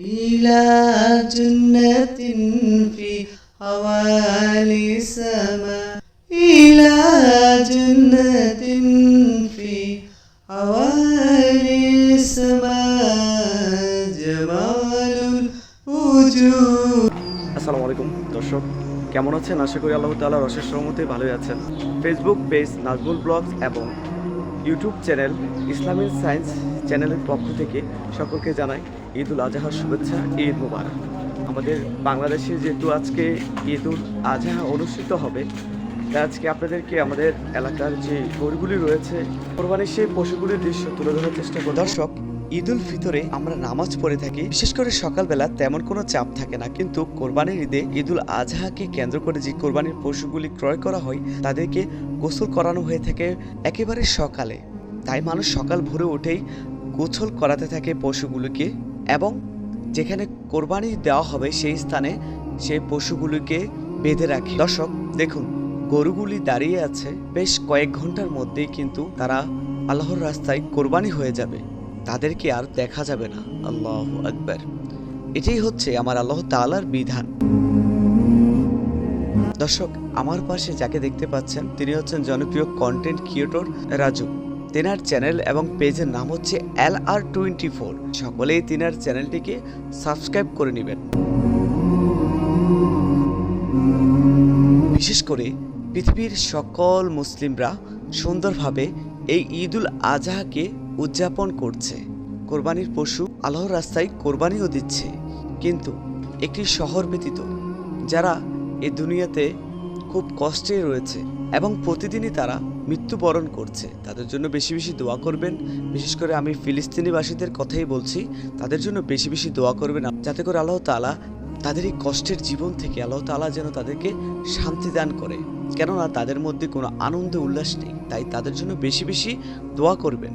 إلى جنة في حوالي السماء إلى جنة في حوالي السماء جمال الوجود আসসালামু আলাইকুম দর্শক কেমন আছেন আশা করি আল্লাহ তাআলার অশেষ রহমতে ভালোই আছেন ফেসবুক পেজ নাজমুল ব্লগস এবং ইউটিউব চ্যানেল ইসলামিক সায়েন্স চ্যানেলের পক্ষ থেকে সকলকে জানাই ঈদ উল আজহার শুভেচ্ছা, ঈদ মুবারক। আমাদের বাংলাদেশে যেহেতু আজকে ঈদ উল আজহা অনুষ্ঠিত হবে, তাই আজকে আপনাদেরকে আমাদের এলাকার যে গরুগুলি রয়েছে, কোরবানির সেই পশুগুলির দৃশ্য তুলে ধরার চেষ্টা করব। দর্শক, ঈদ উল ফিতরে আমরা নামাজ পড়ে থাকি, বিশেষ করে সকালবেলা তেমন কোনো চাপ থাকে না, কিন্তু কোরবানির ঈদে ঈদ উল আজহাকে কেন্দ্র করে যে কোরবানির পশুগুলি ক্রয় করা হয়, তাদেরকে গোসল করানো হয়ে থাকে একেবারে সকালে। তাই মানুষ সকাল ভোরে উঠেই গোসল করাতে থাকে পশুগুলোকে এবং যেখানে কোরবানি দেওয়া হবে সেই স্থানে সেই পশুগুলিকে বেঁধে রাখে। দর্শক, দেখুন, গরুগুলি দাঁড়িয়ে আছে। বেশ কয়েক ঘণ্টার মধ্যেই কিন্তু তারা আল্লাহর রাস্তায় কোরবানি হয়ে যাবে। তাদেরকে আর দেখা যাবে না। আল্লাহ আকবার। এটাই হচ্ছে আমার আল্লাহ তালার বিধান। দর্শক, আমার পাশে যাকে দেখতে পাচ্ছেন, তিনি হচ্ছেন জনপ্রিয় কন্টেন্ট ক্রিয়েটর রাজু। তেনার চ্যানেল এবং পেজের নাম হচ্ছে এল আর টোয়েন্টি ফোর। সকলেই তেনার চ্যানেলটিকে সাবস্ক্রাইব করে নেবেন। বিশেষ করে পৃথিবীর সকল মুসলিমরা সুন্দরভাবে এই ঈদুল আজহাকে উদযাপন করছে। কোরবানির পশু আল্লাহর রাস্তায় কোরবানিও দিচ্ছে। কিন্তু একটি শহর ব্যতীত যারা এ দুনিয়াতে খুব কষ্টে রয়েছে এবং প্রতিদিনই তারা মৃত্যুবরণ করছে। তাদের জন্য বেশি বেশি দোয়া করবেন। বিশেষ করে আমি ফিলিস্তিনিবাসীদের কথাই বলছি, তাদের জন্য বেশি বেশি দোয়া করবেন। যাতে করে আল্লাহ তাআলা তাদের এই কষ্টের জীবন থেকে আল্লাহ তাআলা যেন তাদেরকে শান্তি দান করে। কেননা তাদের মধ্যে কোনো আনন্দ উল্লাস নেই, তাই তাদের জন্য বেশি বেশি দোয়া করবেন।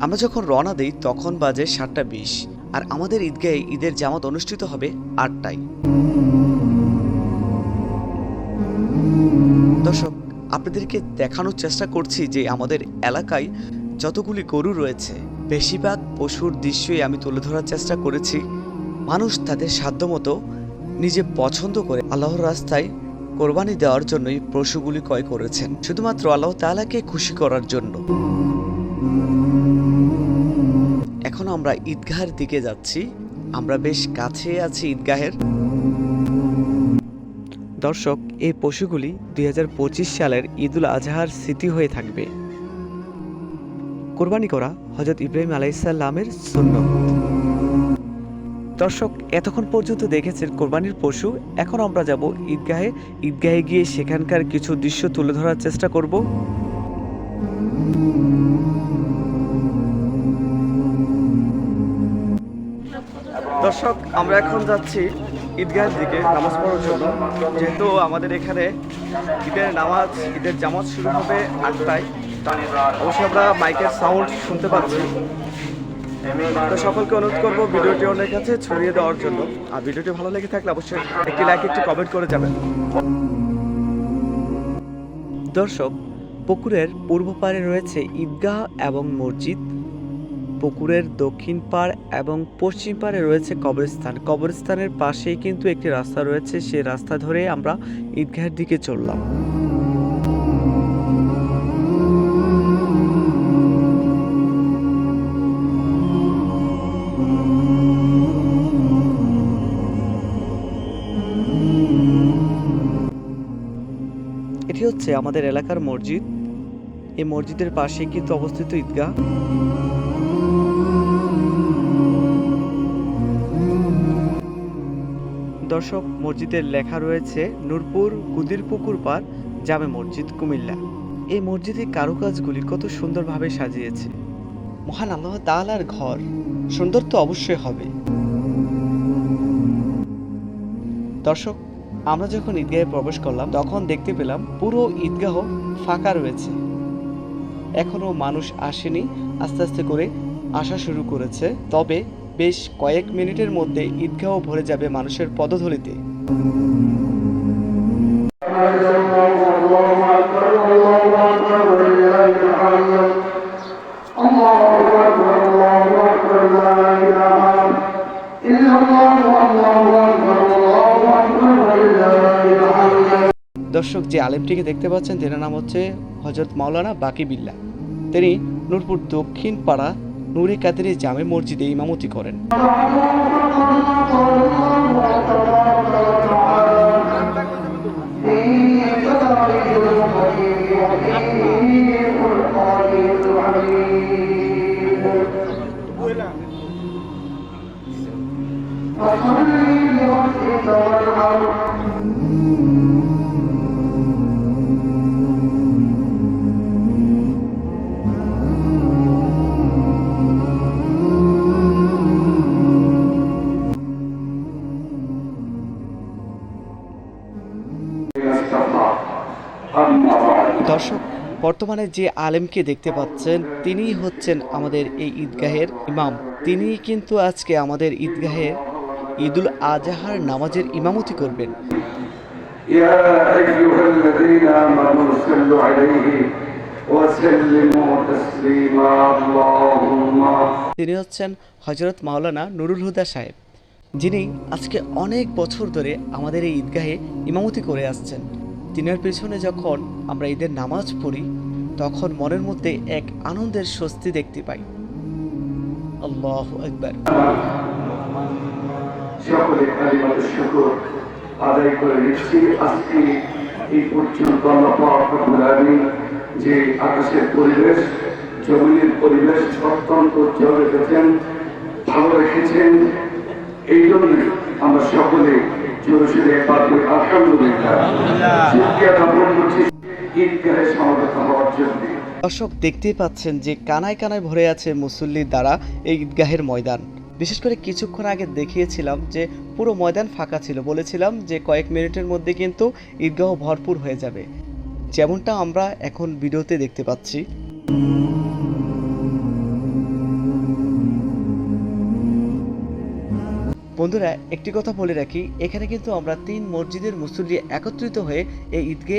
আমরা যখন রওনা দিই, তখন বাজে সাতটা বিশ। আর আমাদের ঈদগাহে ঈদের জামাত অনুষ্ঠিত হবে আটটায়। দর্শক আপনাদেরকে দেখানোর চেষ্টা করছি যে আমাদের এলাকায় যতগুলি গরু রয়েছে, বেশিরভাগ পশুর দৃশ্যই আমি তুলে ধরার চেষ্টা করেছি। মানুষ তাদের সাধ্যমতো নিজে পছন্দ করে আল্লাহর রাস্তায় কোরবানি দেওয়ার জন্যই পশুগুলি ক্রয় করেছেন। শুধুমাত্র আল্লাহ তালাকে খুশি করার জন্য। এখন আমরা ঈদগাহের দিকে যাচ্ছি। আমরা বেশ কাছে আছি ঈদগাহের। দর্শক, এই পশুগুলি দুই হাজার পঁচিশ সালের ঈদুল আজহার স্মৃতি হয়ে থাকবে। কোরবানি করা হজরত ইব্রাহিম আলাইসাল্লামের সুন্নত। দর্শক, এতক্ষণ পর্যন্ত দেখেছেন কোরবানির পশু। এখন আমরা যাব ঈদগাহে। ঈদগাহে গিয়ে সেখানকার কিছু দৃশ্য তুলে ধরার চেষ্টা করব। দর্শক, আমরা এখন যাচ্ছি ঈদগাহের দিকে নামাজ পড়ার জন্য। যেহেতু আমাদের এখানে ঈদের নামাজ, ঈদের জামাত শুরু হবে আটটায়। অবশ্যই আমরা মাইকের সাউন্ড শুনতে পাচ্ছি। তো সকলকে অনুরোধ করব ভিডিওটি অন্যের কাছে ছড়িয়ে দেওয়ার জন্য। আর ভিডিওটি ভালো লেগে থাকলে অবশ্যই একটি লাইক একটি কমেন্ট করে যাবেন। দর্শক, পুকুরের পূর্ব পাড়ে রয়েছে ঈদগাহ এবং মসজিদ। পুকুরের দক্ষিণ পাড় এবং পশ্চিম পাড়ে রয়েছে কবরস্থান। কবরস্থানের পাশেই কিন্তু একটি রাস্তা রয়েছে, সেই রাস্তা ধরে আমরা ঈদগাহের দিকে চললাম। এটি হচ্ছে আমাদের এলাকার মসজিদ। এই মসজিদের পাশে কিন্তু অবস্থিত ঈদগাহ। দর্শক মসজিদের লেখা রয়েছে, নূরপুর কুদিরপুকুর পার জামে মসজিদ কুমিল্লা। এই মসজিদের কারুকাজগুলি কত সুন্দরভাবে সাজিয়েছে। মহান আল্লাহ তাআলার ঘর, সুন্দর তো অবশ্যই হবে। দর্শক, আমরা যখন ঈদগাহে প্রবেশ করলাম, তখন দেখতে পেলাম পুরো ঈদগাহ ফাঁকা রয়েছে। এখনও মানুষ আসেনি, আস্তে আস্তে করে আসা শুরু করেছে। তবে বেশ কয়েক মিনিটের মধ্যে ঈদগাহ ভরে যাবে মানুষের পদধলিতে। দর্শক, যে আলেমটিকে দেখতে পাচ্ছেন, তেনার নাম হচ্ছে হজরত মাওলানা বাকি বিল্লা। তিনি নূরপুর দক্ষিণ পাড়া নুরে কাদেরি জামে মসজিদে ইমামতি করেন। দর্শক বর্তমানে যে আলেমকে দেখতে পাচ্ছেন তিনিই হচ্ছেন আমাদের এই ঈদগাহের ইমাম। তিনি কিন্তু আজকে আমাদের ঈদগাহে ঈদুল আজহার নামাজের ইমামতি করবেন। তিনি হচ্ছেন হজরত মাওলানা নুরুল হুদা সাহেব যিনি আজকে অনেক বছর ধরে আমাদের এই ঈদগাহে ইমামতি করে আসছেন। তিনের পেছনে যখন আমরা ঈদের নামাজ পড়ি তখন মনের মধ্যে এক আনন্দের স্বস্তি দেখতে পাই। আল্লাহ একবার সকলে আদায় করে নিচ্ছি। আজকে এই পর্যন্ত যে আকাশের পরিবেশ জমিনের পরিবেশ অত্যন্ত উজ্জ্বল রেখেছেন ভালো রেখেছেন এই জন্য আমরা সকলে জোরে সোরে আলহামদুলিল্লাহ। দর্শক, দেখতেই পাচ্ছেন যে কানায় কানায় ভরে আছে মুসল্লির দ্বারা এই ঈদগাহের ময়দান। বিশেষ করে কিছুক্ষণ আগে দেখিয়েছিলাম যে পুরো ময়দান ফাঁকা ছিল। বলেছিলাম যে কয়েক মিনিটের মধ্যে কিন্তু ঈদগাহ ভরপুর হয়ে যাবে। যেমনটা আমরা এখন ভিডিওতে দেখতে পাচ্ছি। বন্ধুরা, একটি কথা বলে রাখি, এখানে কিন্তু আমরা তিন মসজিদের মুসল্লি একত্রিত হয়ে এই ঈদকে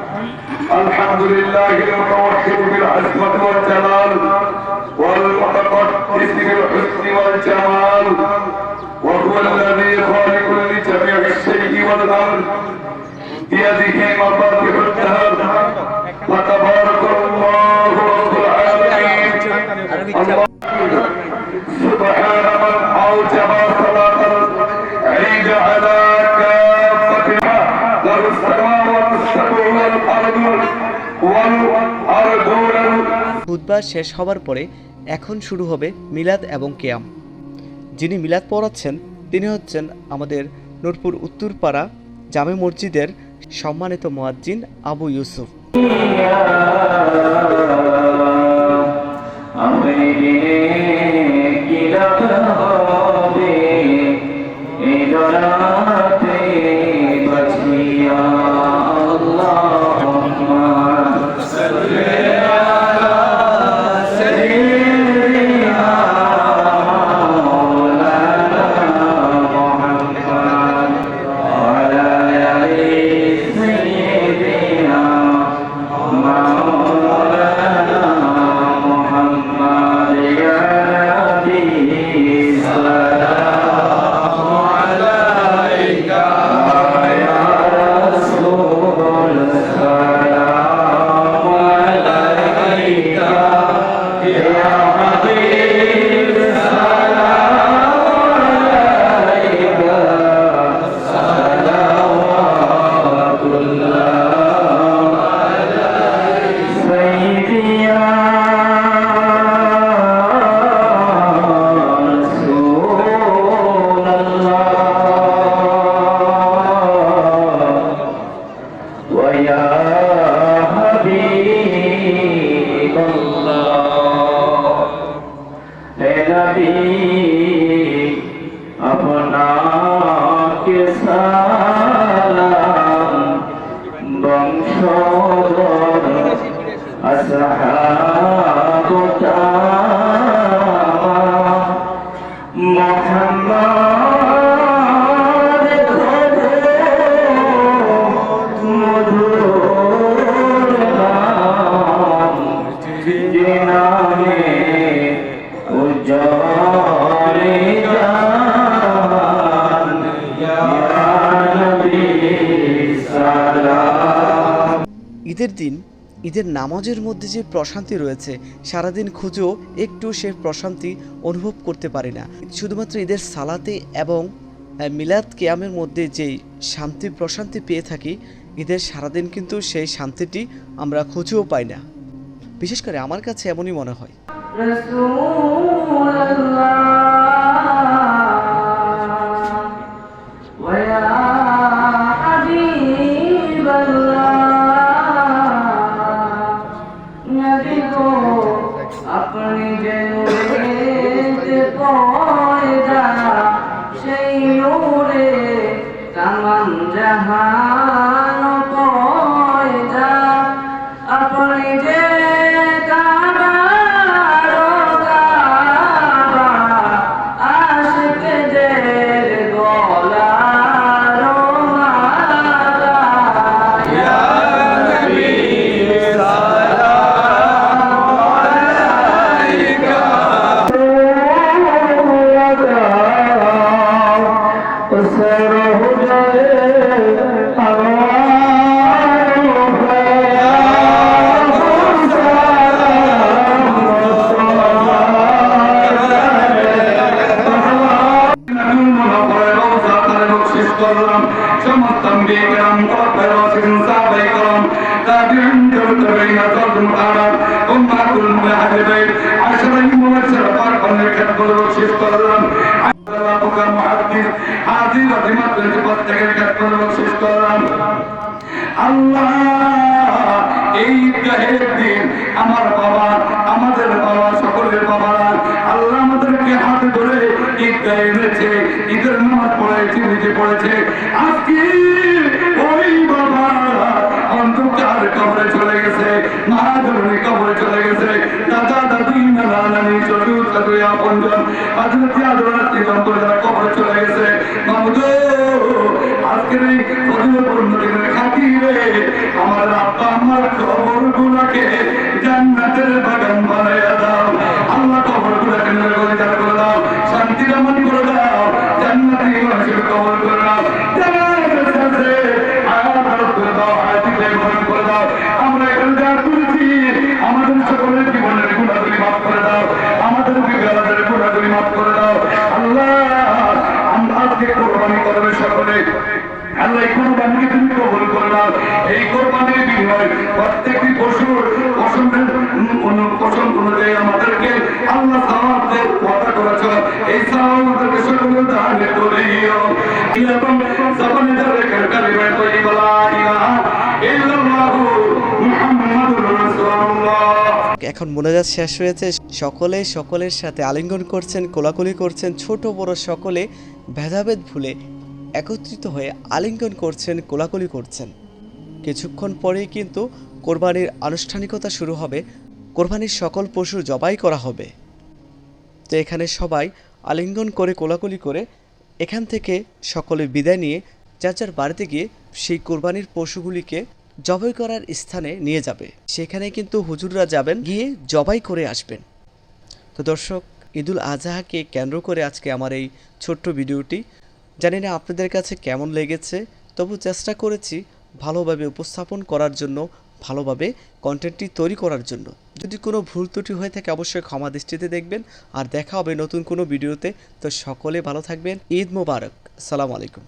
الحمد الحمد لله المتوحد بالعزمة والجلال والمتقدس بالحسن والجمال وهو الذي خالق لجميع الشيء والأمر بيده مفاتيح الدهر وتبارك الله رب العالمين الله سبحان من أوجب صلاة العيد খুতবা শেষ হবার পরে এখন শুরু হবে মিলাদ এবং কেয়াম। যিনি মিলাদ পড়াচ্ছেন, তিনি হচ্ছেন আমাদের নূরপুর উত্তরপাড়া জামে মসজিদের সম্মানিত মোয়াজ্জিন আবু ইউসুফ। 月色。ঈদের দিন, ঈদের নামাজের মধ্যে যে প্রশান্তি রয়েছে, সারাদিন খুঁজেও একটু সে প্রশান্তি অনুভব করতে পারি না। শুধুমাত্র ঈদের সালাতে এবং মিলাদ কেয়ামের মধ্যে যেই শান্তি, প্রশান্তি পেয়ে থাকি, ঈদের সারাদিন কিন্তু সেই শান্তিটি আমরা খুঁজেও পাই না। বিশেষ করে আমার কাছে এমনই মনে হয়। যে আল্লাহ, এই ঈদগাহের দিন আমার বাবা, আমাদের বাবা, সকলের বাবা। আল্লাহ আমাদেরকে হাতে ধরে ঈদগাহে আমার কবর গুলাকে এখন মোনাজাত শেষ হয়েছে। সকলে সকলের সাথে আলিঙ্গন করছেন, কোলাকুলি করছেন, ছোট বড় সকলে ভেদাভেদ ভুলে একত্রিত হয়ে আলিঙ্গন করছেন, কোলাকুলি করছেন। কিছুক্ষণ পরেই কিন্তু কোরবানির আনুষ্ঠানিকতা শুরু হবে। কোরবানির সকল পশু জবাই করা হবে। তো এখানে সবাই আলিঙ্গন করে, কোলাকুলি করে এখান থেকে সকলে বিদায় নিয়ে যার যার বাড়িতে গিয়ে সেই কোরবানির পশুগুলিকে জবাই করার স্থানে নিয়ে যাবে। সেখানে কিন্তু হুজুররা যাবেন, গিয়ে জবাই করে আসবেন। তো দর্শক, ঈদুল আজহাকে কেন্দ্র করে আজকে আমার এই ছোট্ট ভিডিওটি। জানি না আপনাদের কাছে কেমন লেগেছে, তবু চেষ্টা করেছি ভালোভাবে উপস্থাপন করার জন্য ভালোভাবে কন্টেন্টটি তৈরি করার জন্য। যদি কোনো ভুল ত্রুটি হয়ে থাকে, অবশ্যই ক্ষমা দৃষ্টিতে দেখবেন। আর দেখা হবে নতুন কোনো ভিডিওতে। তো সকলে ভালো থাকবেন। ঈদ মোবারক। সালাম আলাইকুম।